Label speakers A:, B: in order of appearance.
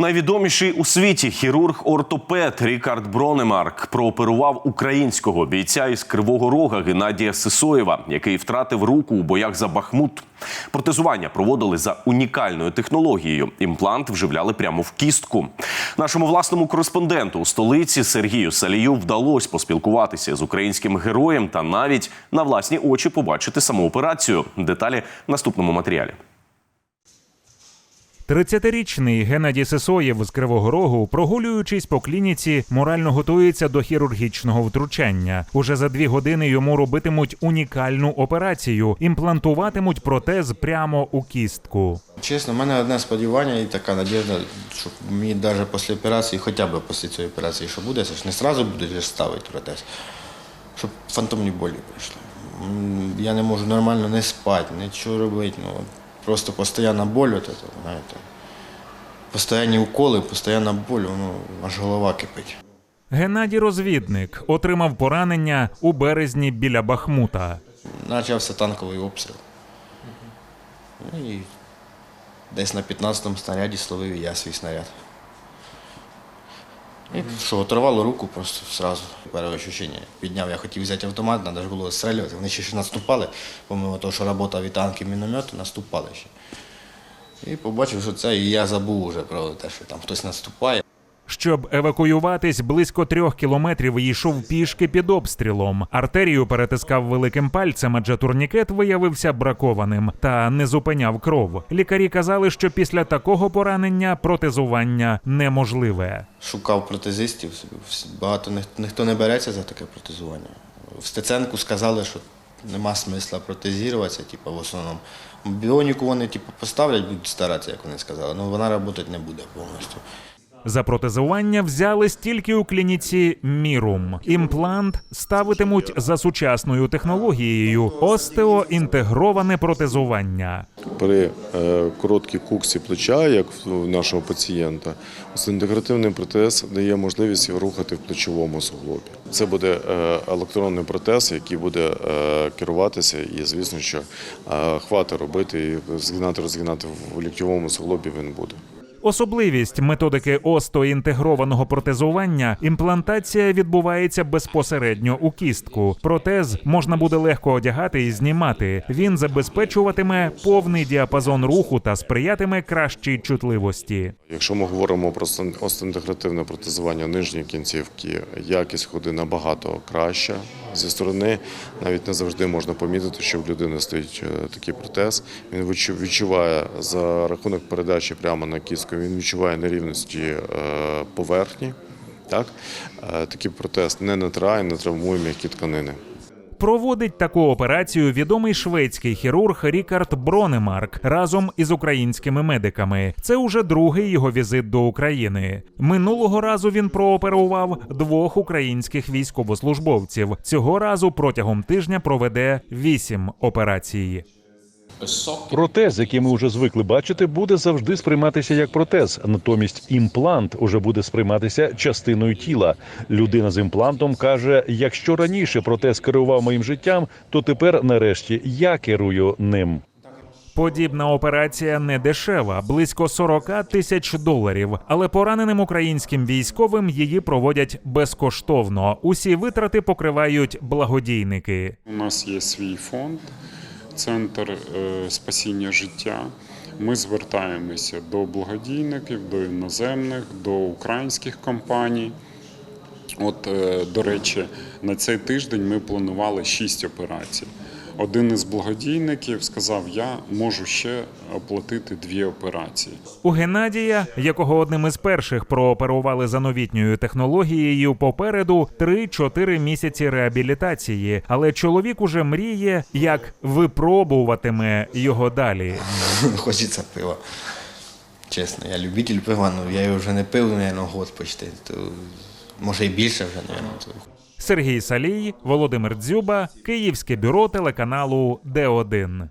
A: Найвідоміший у світі хірург-ортопед Рікард Бронемарк прооперував українського бійця із Кривого Рога Геннадія Сисоєва, який втратив руку у боях за Бахмут. Протезування проводили за унікальною технологією. Імплант вживляли прямо в кістку. Нашому власному кореспонденту у столиці Сергію Салію вдалося поспілкуватися з українським героєм та навіть на власні очі побачити саму операцію. Деталі в наступному матеріалі.
B: 30-річний Геннадій Сисоєв з Кривого Рогу, прогулюючись по клініці, морально готується до хірургічного втручання. Уже за дві години йому робитимуть унікальну операцію, імплантуватимуть протез прямо у кістку.
C: Чесно, в мене одне сподівання і така надіжда, що мені навіть після операції, хоча б після цієї операції, що буде, це ж не одразу будуть ставити протез, щоб фантомні болі прийшли. Я не можу нормально не спати, нічого робити. Ну, просто постоянно боль, от це, знаєте. Постоянні уколи, постоянна боль, ну, аж голова кипить.
B: Геннадій розвідник отримав поранення у березні біля Бахмута.
C: Почався танковий обстріл. Ну, і десь на 15-му снаряді словив і я свій снаряд. І що, оторвало руку просто сразу. Перше відчуття. Підняв, я хотів взяти автомат, треба ж було стрілювати. Вони ще ще наступали, помимо того, що робота від танки, і міномети, наступали ще. І побачив, що це, і я забув вже про те, що там хтось наступає.
B: Щоб евакуюватись, близько трьох кілометрів йшов пішки під обстрілом. Артерію перетискав великим пальцем, адже турнікет виявився бракованим та не зупиняв кров. Лікарі казали, що після такого поранення протезування неможливе.
C: Шукав протезистів, багато ніх- ніхто не береться за таке протезування. В Стеценку сказали, що нема смисла протезуватися, типу, в основному. Біоніку вони типу, поставлять, будуть старатися, як вони сказали, але вона працювати не буде повністю.
B: За протезування взялись тільки у клініці Мірум. Імплант ставитимуть за сучасною технологією остеоінтегроване протезування.
D: При е, короткій куксі плеча, як в нашого пацієнта, інтегративний протез дає можливість його рухати в плечовому суглобі. Це буде е, електронний протез, який буде е, керуватися, і звісно, що е, хвати робити і згинати, розгинати в ліктьовому суглобі він буде.
B: Особливість методики остеоінтегрованого протезування імплантація відбувається безпосередньо у кістку. Протез можна буде легко одягати і знімати. Він забезпечуватиме повний діапазон руху та сприятиме кращій чутливості.
D: Якщо ми говоримо про остеоінтегративне протезування нижньої кінцівки, якість ходи набагато краща. Зі сторони навіть не завжди можна помітити, що в людини стоїть е, такий протез. Він відчу- відчуває за рахунок передачі прямо на кістку, він відчуває нерівності е, поверхні. Так? Е, Такий протез не натирає, не травмує м'які тканини.
B: Проводить таку операцію відомий шведський хірург Рікард Бронемарк разом із українськими медиками. Це уже другий його візит до України. Минулого разу він прооперував двох українських військовослужбовців. Цього разу протягом тижня проведе вісім операцій.
E: Протез, який ми вже звикли бачити, буде завжди сприйматися як протез. Натомість імплант уже буде сприйматися частиною тіла. Людина з імплантом каже: якщо раніше протез керував моїм життям, то тепер, нарешті, я керую ним.
B: Подібна операція не дешева, близько 40 тисяч доларів. Але пораненим українським військовим її проводять безкоштовно. Усі витрати покривають благодійники.
F: У нас є свій фонд, центр е, спасіння життя. Ми звертаємося до благодійників, до іноземних, до українських компаній. От, е, до речі, на цей тиждень ми планували шість операцій. Один із благодійників сказав: я можу ще оплатити дві операції.
B: У Геннадія, якого одним із перших прооперували за новітньою технологією, попереду 3-4 місяці реабілітації. Але чоловік уже мріє, як випробуватиме його далі.
C: Хочеться пива. Чесно, я любитель пива, ну я його вже не пив, мабуть, год почти. То, може і більше вже, мабуть.
B: Сергій Салій, Володимир Дзюба, Київське бюро телеканалу Д1.